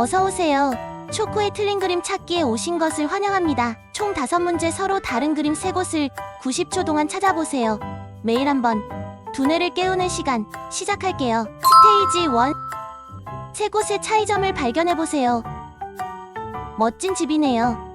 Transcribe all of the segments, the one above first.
어서 오세요. 초코의 틀린 그림 찾기에 오신 것을 환영합니다. 총 5문제 서로 다른 그림 3곳을 90초 동안 찾아보세요. 매일 한번 두뇌를 깨우는 시간 시작할게요. 스테이지 1 세 곳의 차이점을 발견해 보세요. 멋진 집이네요.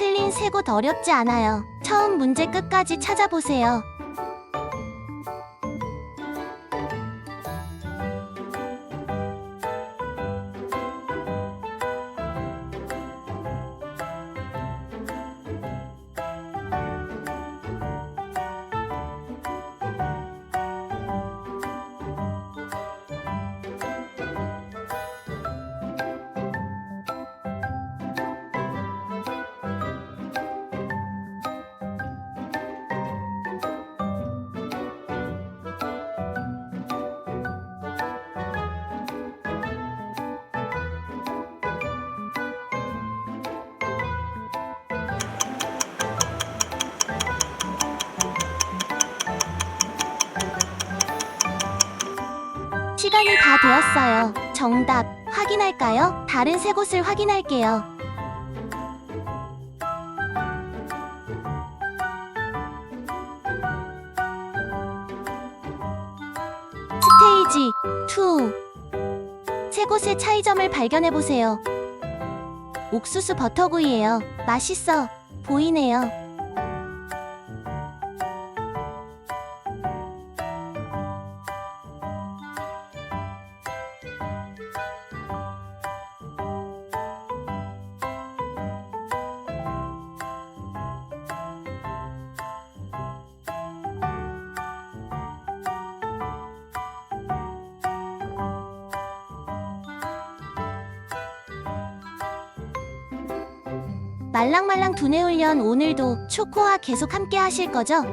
틀린 세 곳 어렵지 않아요. 처음 문제 끝까지 찾아보세요. 되었어요. 정답 확인할까요? 다른 세 곳을 확인할게요. 스테이지 2. 세 곳의 차이점을 발견해 보세요. 옥수수 버터구이예요. 맛있어 보이네요. 말랑말랑 두뇌 훈련 오늘도 초코와 계속 함께 하실 거죠?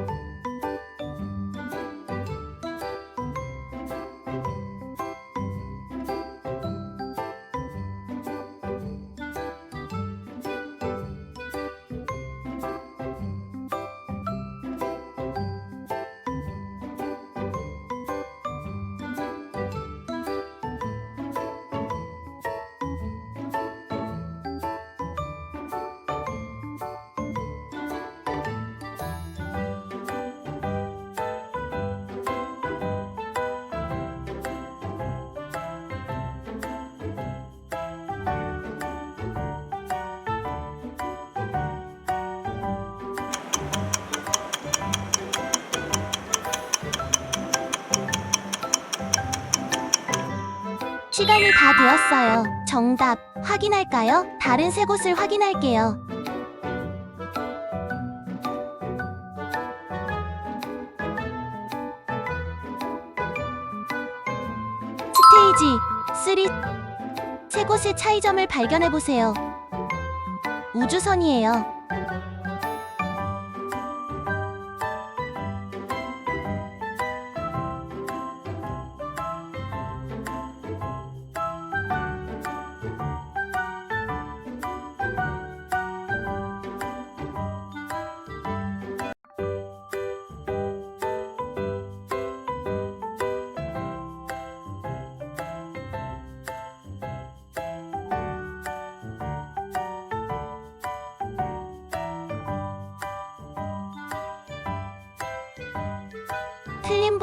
시간이 다 되었어요. 정답 확인할까요? 다른 세 곳을 확인할게요. 스테이지 3. 세 곳의 차이점을 발견해 보세요. 우주선이에요.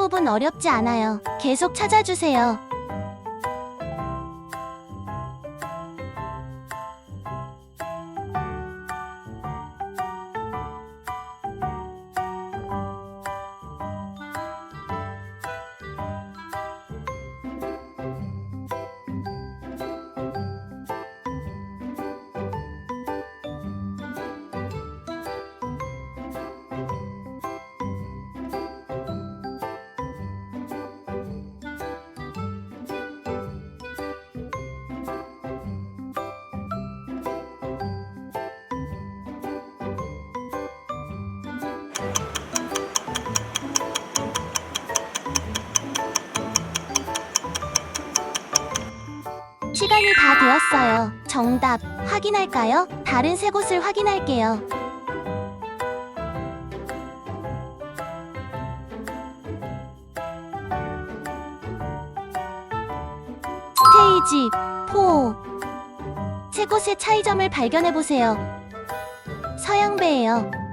부분 어렵지 않아요. 계속 찾아주세요. 시간이 다 되었어요. 정답 확인할까요? 다른 세 곳을 확인할게요. 스테이지 4. 세 곳의 차이점을 발견해 보세요. 서양배예요.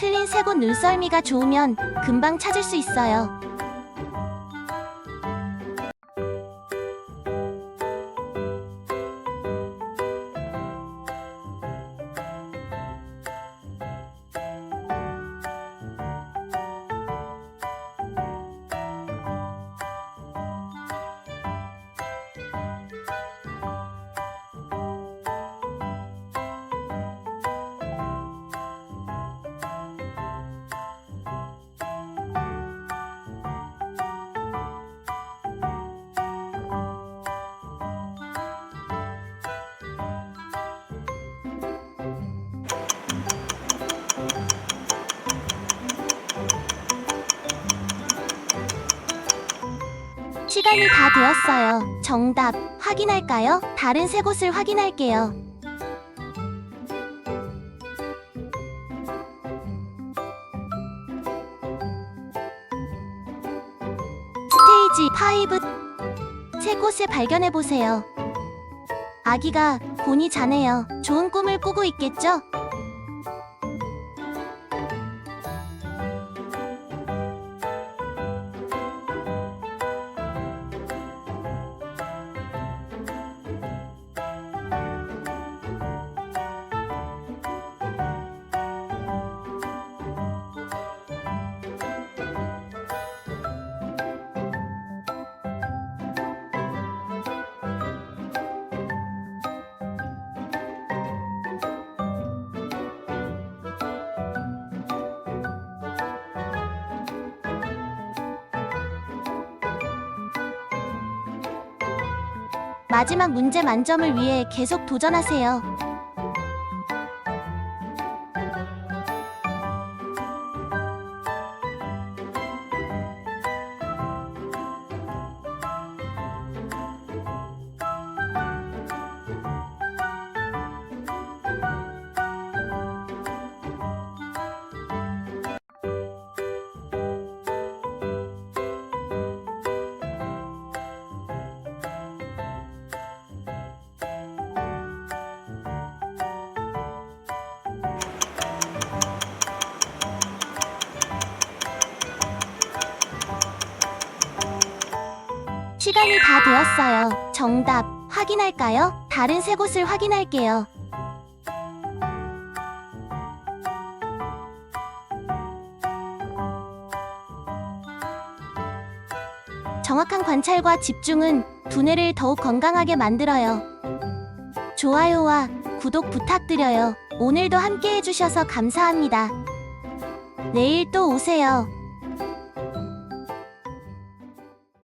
틀린 세곳 눈썰미가 좋으면 금방 찾을 수 있어요. 시간이 다 되었어요. 정답 확인할까요? 다른 세 곳을 확인할게요. 스테이지 5. 세 곳을 발견해 보세요. 아기가 곤이 자네요. 좋은 꿈을 꾸고 있겠죠? 마지막 문제 만점을 위해 계속 도전하세요. 시간이 다 되었어요. 정답 확인할까요? 다른 세 곳을 확인할게요. 정확한 관찰과 집중은 두뇌를 더욱 건강하게 만들어요. 좋아요와 구독 부탁드려요. 오늘도 함께 해주셔서 감사합니다. 내일 또 오세요.